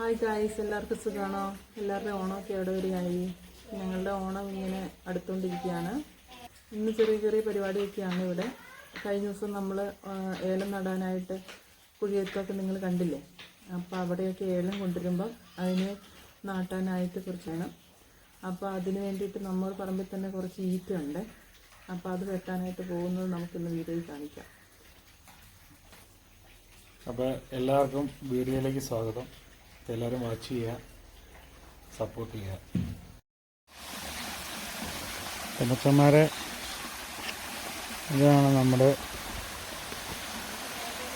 Hi guys എല്ലാവർക്കും സുഖമാണോ എല്ലാവരുടെയും ഓണമൊക്കെ എവിടെ വരികയായി ഞങ്ങളുടെ ഓണം ഇങ്ങനെ അടുത്തുകൊണ്ടിരിക്കുകയാണ്. ഇന്ന് ചെറിയ ചെറിയ പരിപാടിയൊക്കെയാണ് ഇവിടെ. കഴിഞ്ഞ ദിവസം നമ്മൾ ഏലം നടാനായിട്ട് കുഴിയത്തൊക്കെ നിങ്ങൾ കണ്ടില്ലേ? അപ്പോൾ അവിടെയൊക്കെ ഏലം കൊണ്ടുവരുമ്പം അതിനെ നാട്ടാനായിട്ട് കുറച്ചാണ്. അപ്പോൾ അതിന് വേണ്ടിയിട്ട് നമ്മൾ പറമ്പിൽ തന്നെ കുറച്ച് ഈറ്റുണ്ട് അപ്പോൾ അത് വെട്ടാനായിട്ട് പോകുന്നത് നമുക്കിന്ന് വീഡിയോയിൽ കാണിക്കാം. അപ്പോൾ എല്ലാവർക്കും വീഡിയോയിലേക്ക് സ്വാഗതം. എല്ലാവരും വാച്ച് ചെയ്യുക സപ്പോർട്ട് ചെയ്യുക പെണ്ണച്ചന്മാരെ ഇതാണ് നമ്മുടെ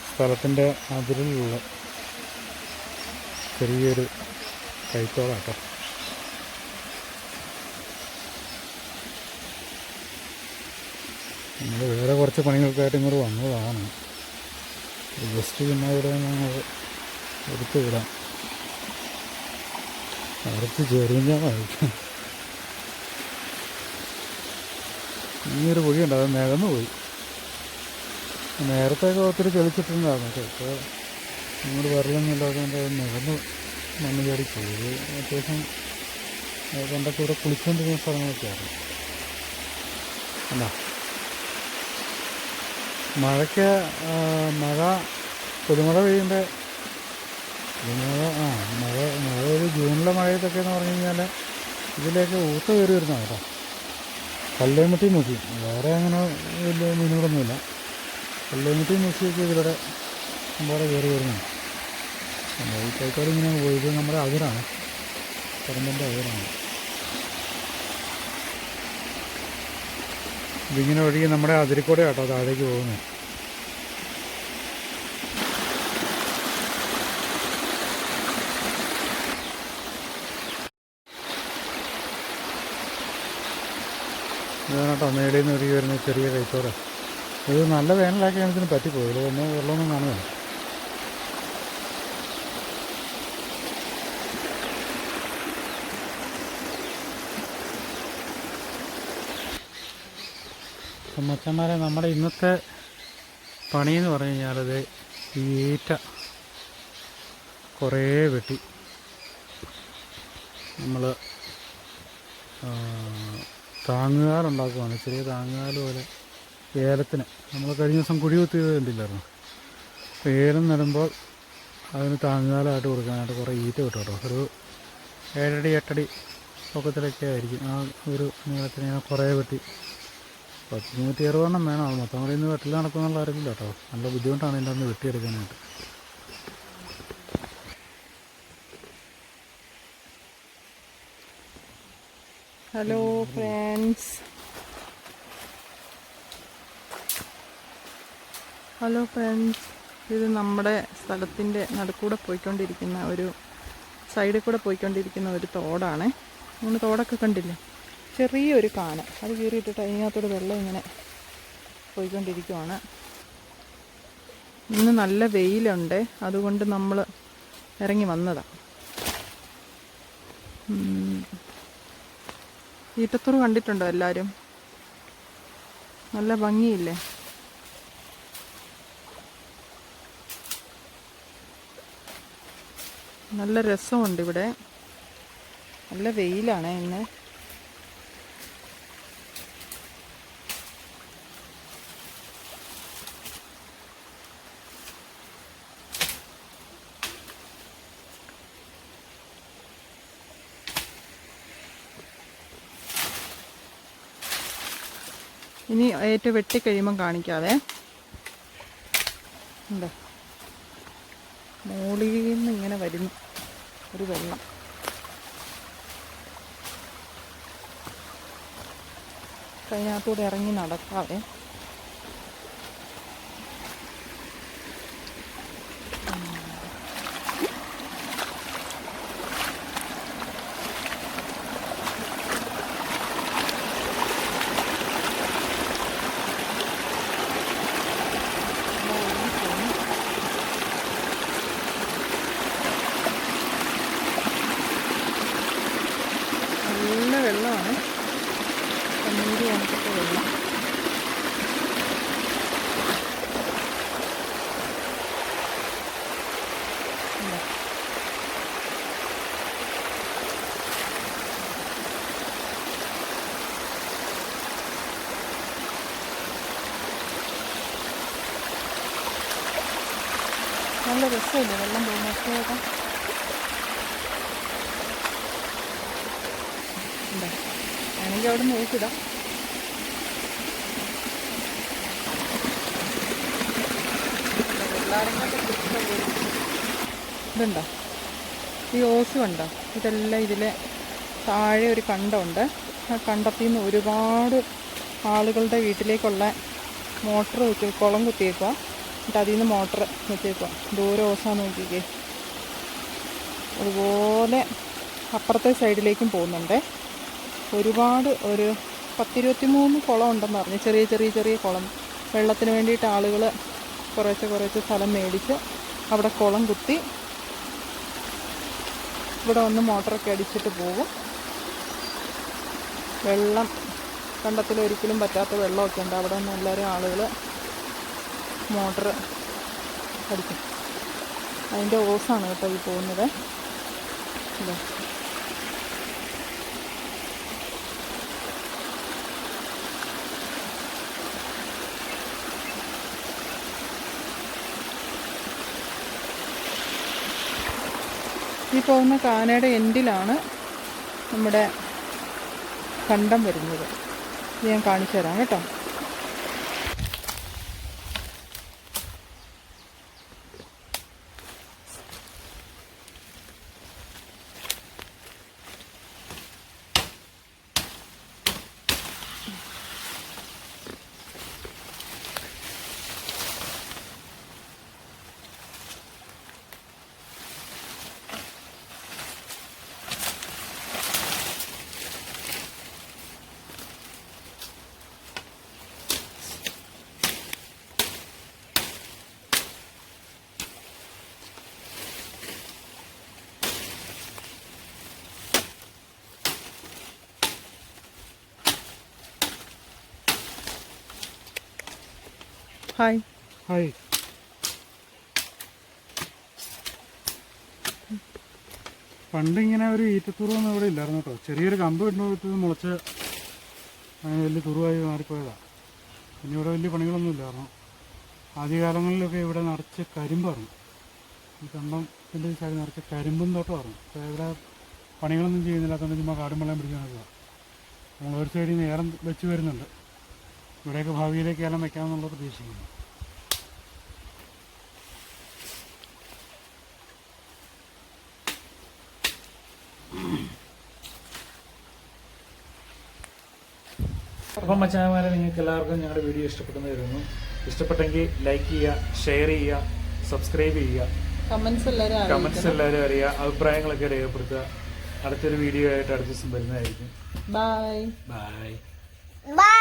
സ്ഥലത്തിന്റെ അതിരിലുള്ള ചെറിയൊരു കൈത്തോളാട്ടോ. നമ്മൾ വേറെ കുറച്ച് പണികൾക്കായിട്ട് ഇങ്ങോട്ട് വന്നതാണ്. ജസ്റ്റ് പിന്നെ ഇവിടെ ഞങ്ങൾ എടുത്തു വിടാം. അടുത്ത് ചെറിയ ഇങ്ങനൊരു ഒരു കുഴിയുണ്ട് അത് നികന്നു പോയി. നേരത്തെയൊക്കെ ഒത്തിരി തെളിച്ചിട്ടുണ്ടായിരുന്നു പക്ഷേ ഇപ്പോൾ ഇങ്ങോട്ട് വരലൊന്നുമില്ലാത്തതുകൊണ്ട് അത് നികന്നു മണ്ണ് ചാടി പോയി. അത്യാവശ്യം കണ്ടൊക്കെ ഇവിടെ കുളിച്ചുകൊണ്ടിരുന്ന സ്ഥലങ്ങളൊക്കെയായിരുന്നു എന്താ മഴയ്ക്ക് മഴ പുതുമഴ പെയ്യുമ്പോൾ പുതുമഴ ആ മഴ മഴ ഒരു ജൂണിലെ മഴയത്തൊക്കെ എന്ന് പറഞ്ഞു കഴിഞ്ഞാൽ ഇതിലേക്ക് ഊത്ത കയറി വരുന്നതാണ് കേട്ടോ. കല്ലേമുട്ടി മുക്കി. വേറെ അങ്ങനെ വലിയ മീനുകളൊന്നുമില്ല. കല്ലേമുട്ടി മുക്കിയൊക്കെ ഇതിലൂടെ വേറെ കയറി അപ്പോൾ ഈ കൈക്കാർ ഇങ്ങനെ പോയത് നമ്മുടെ അതിരാണ്. പറമ്പിന്റെ അതിരാണ്. ഇതിങ്ങനെ ഒഴുകി നമ്മുടെ അതിരിക്കൂടെ കേട്ടോ താഴേക്ക് പോകുന്നത്. ഇതാണ് മേളിൽ നിന്ന് വരുന്ന ചെറിയ കൈത്തോട്. ഇത് നല്ല വേനലാക്കിയാണ് ഇതിന് പറ്റിപ്പോയി. ഇത് ഒന്ന് വെള്ളമൊന്നും കാണുക മച്ചന്മാരെ നമ്മുടെ ഇന്നത്തെ പണിയെന്ന് പറഞ്ഞു കഴിഞ്ഞാലത് ഈറ്റ കുറേ വെട്ടി. നമ്മൾ താങ്ങുകാലുണ്ടാക്കുവാണ്. ചെറിയ താങ്ങുകാൽ പോലെ. ഏലത്തിന്. നമ്മൾ കഴിഞ്ഞ ദിവസം കുഴി കുത്തിയത് കണ്ടില്ലായിരുന്നു? അപ്പോൾ ഏലം നടുമ്പോൾ അതിന് താങ്ങുകാലായിട്ട് കൊടുക്കാനായിട്ട് കുറേ ഈറ്റ കിട്ടും കേട്ടോ. ഒരു ഏഴടി എട്ടടി പൊക്കത്തിലൊക്കെ ആയിരിക്കും. ആ ഒരു നീളത്തിന് ഞാൻ കുറേ വെട്ടി. പത്ത് നൂറ്റി അറുപതെണ്ണം വേണം. അത് മൊത്തം കൂടി ഇന്ന് വെട്ടിൽ നടക്കുന്നുള്ള അറിയില്ല കേട്ടോ. നല്ല ബുദ്ധിമുട്ടാണ് ഇതിന്റെ അന്ന് വെട്ടിയെടുക്കാനായിട്ട്. ഹലോ ഫ്രണ്ട്സ് ഹലോ ഫ്രണ്ട്സ് ഇത് നമ്മുടെ സ്ഥലത്തിന്റെ നടുക്കൂടെ പോയിക്കൊണ്ടിരിക്കുന്ന ഒരു സൈഡിൽ കൂടെ പോയിക്കൊണ്ടിരിക്കുന്ന ഒരു തോടാണ്. നിങ്ങൾ തോടൊക്കെ കണ്ടില്ലേ? ചെറിയൊരു കാന. അത് കീറിയിട്ടിട്ട് അതിനകത്തോട് വെള്ളം ഇങ്ങനെ പോയിക്കൊണ്ടിരിക്കുവാണ്. ഇന്ന് നല്ല വെയിലുണ്ട്. അതുകൊണ്ട് നമ്മൾ ഇറങ്ങി വന്നതാണ് ഈറ്റത്തൂർ കണ്ടിട്ടുണ്ടോ എല്ലാവരും നല്ല ഭംഗിയില്ലേ? നല്ല രസമുണ്ട് ഇവിടെ. നല്ല വെയിലാണ് ഇന്ന്. ഇനി ഏറ്റ വെട്ടിക്കഴിയുമ്പം കാണിക്കാതെ ഉണ്ട് മോളിൽ നിന്ന് ഇങ്ങനെ വരുന്നു ഒരു വെള്ളം കഴിഞ്ഞാത്തൂടെ ഇറങ്ങി നടക്കാതെ നല്ല വെള്ളമാണ് കണ്ണീര് കണക്കത്തെ വെള്ളം നല്ല രസമില്ലേ വെള്ളം ഉണ്ടോ വേണമെങ്കിൽ അവിടെ നോക്കിടാം ഇതുണ്ടോ ഈ ഓസ് കണ്ടോ. ഇതെല്ലാം ഇതിലെ താഴെ ഒരു കണ്ടമുണ്ട്. ആ കണ്ടത്തിൽ നിന്ന് ഒരുപാട് ആളുകളുടെ വീട്ടിലേക്കുള്ള മോട്ടർ വെച്ച് കുളം കുത്തിയേക്കുക എന്നിട്ട് അതിൽ നിന്ന് മോട്ടർ വെച്ചേക്കുക ദൂരെ ഓസാന്ന് നോക്കിക്കേ. അതുപോലെ അപ്പുറത്തെ സൈഡിലേക്കും പോകുന്നുണ്ട്. ഒരുപാട് ഒരു പത്തിരുപത്തി മൂന്ന് കുളം ഉണ്ടെന്ന് പറഞ്ഞു. ചെറിയ ചെറിയ ചെറിയ കുളം. വെള്ളത്തിന് വേണ്ടിയിട്ട് ആളുകൾ കുറേശ്ശെ കുറേശ്ശെ സ്ഥലം മേടിച്ച് അവിടെ കുളം കുത്തി ഇവിടെ ഒന്ന് മോട്ടറൊക്കെ അടിച്ചിട്ട് പോകും. വെള്ളം കണ്ടത്തിൽ ഒരിക്കലും പറ്റാത്ത വെള്ളമൊക്കെ ഉണ്ട്. അവിടെ നിന്ന് എല്ലാവരും ആളുകൾ മോട്ടർ അടിക്കും. അതിന്റെ ഓസാണ് കേട്ടോ ഈ പോകുന്നത്. അല്ലേ ഈ പോകുന്ന കാനയുടെ എൻഡിലാണ് നമ്മുടെ കണ്ടം വരുന്നത്. ഞാൻ കാണിച്ചു തരാം കേട്ടോ. ഹായ് ഹായ് പണ്ട് ഇങ്ങനെ ഒരു ഈറ്റത്തുറവൊന്നും ഇവിടെ ഇല്ലായിരുന്നു കേട്ടോ. ചെറിയൊരു കമ്പ് ഇടുന്നത് മുളച്ച് അങ്ങനെ വലിയ തുറുവായി മാറിപ്പോയതാണ് പിന്നെ ഇവിടെ വലിയ പണികളൊന്നും ഇല്ലായിരുന്നു. ആദ്യകാലങ്ങളിലൊക്കെ ഇവിടെ നിറച്ച് കരിമ്പായിരുന്നു. ഈ കമ്പത്തിന്റെ സൈഡ് നിറച്ച് കരിമ്പും തോട്ടമായിരുന്നു. അപ്പോൾ ഇവിടെ പണികളൊന്നും ചെയ്യുന്നില്ല അതുകൊണ്ട് ചുമ്മാ കാടും വെള്ളം പിടിക്കാൻ നമ്മൾ ഒരു സൈഡിൽ നിന്ന് ഏലം വെച്ച് വരുന്നുണ്ട്. ഇവിടെയൊക്കെ ഭാവിയിലേക്ക് ഏലം വയ്ക്കാമെന്നുള്ള പ്രതീക്ഷിക്കുന്നു. അപ്പം മച്ചാന്മാരെ നിങ്ങൾക്ക് എല്ലാവർക്കും ഞങ്ങളുടെ വീഡിയോ ഇഷ്ടപ്പെടുന്ന വരുന്നു ഇഷ്ടപ്പെട്ടെങ്കിൽ ലൈക്ക് ചെയ്യുക ഷെയർ ചെയ്യുക സബ്സ്ക്രൈബ് ചെയ്യുക. കമൻസ് എല്ലാവരും കമൻസ് എല്ലാവരും അറിയുക അഭിപ്രായങ്ങളൊക്കെ രേഖപ്പെടുത്തുക. അടുത്തൊരു വീഡിയോ ആയിട്ട് അടുത്ത ദിവസം വരുന്നതായിരിക്കും. Bye bye Bye.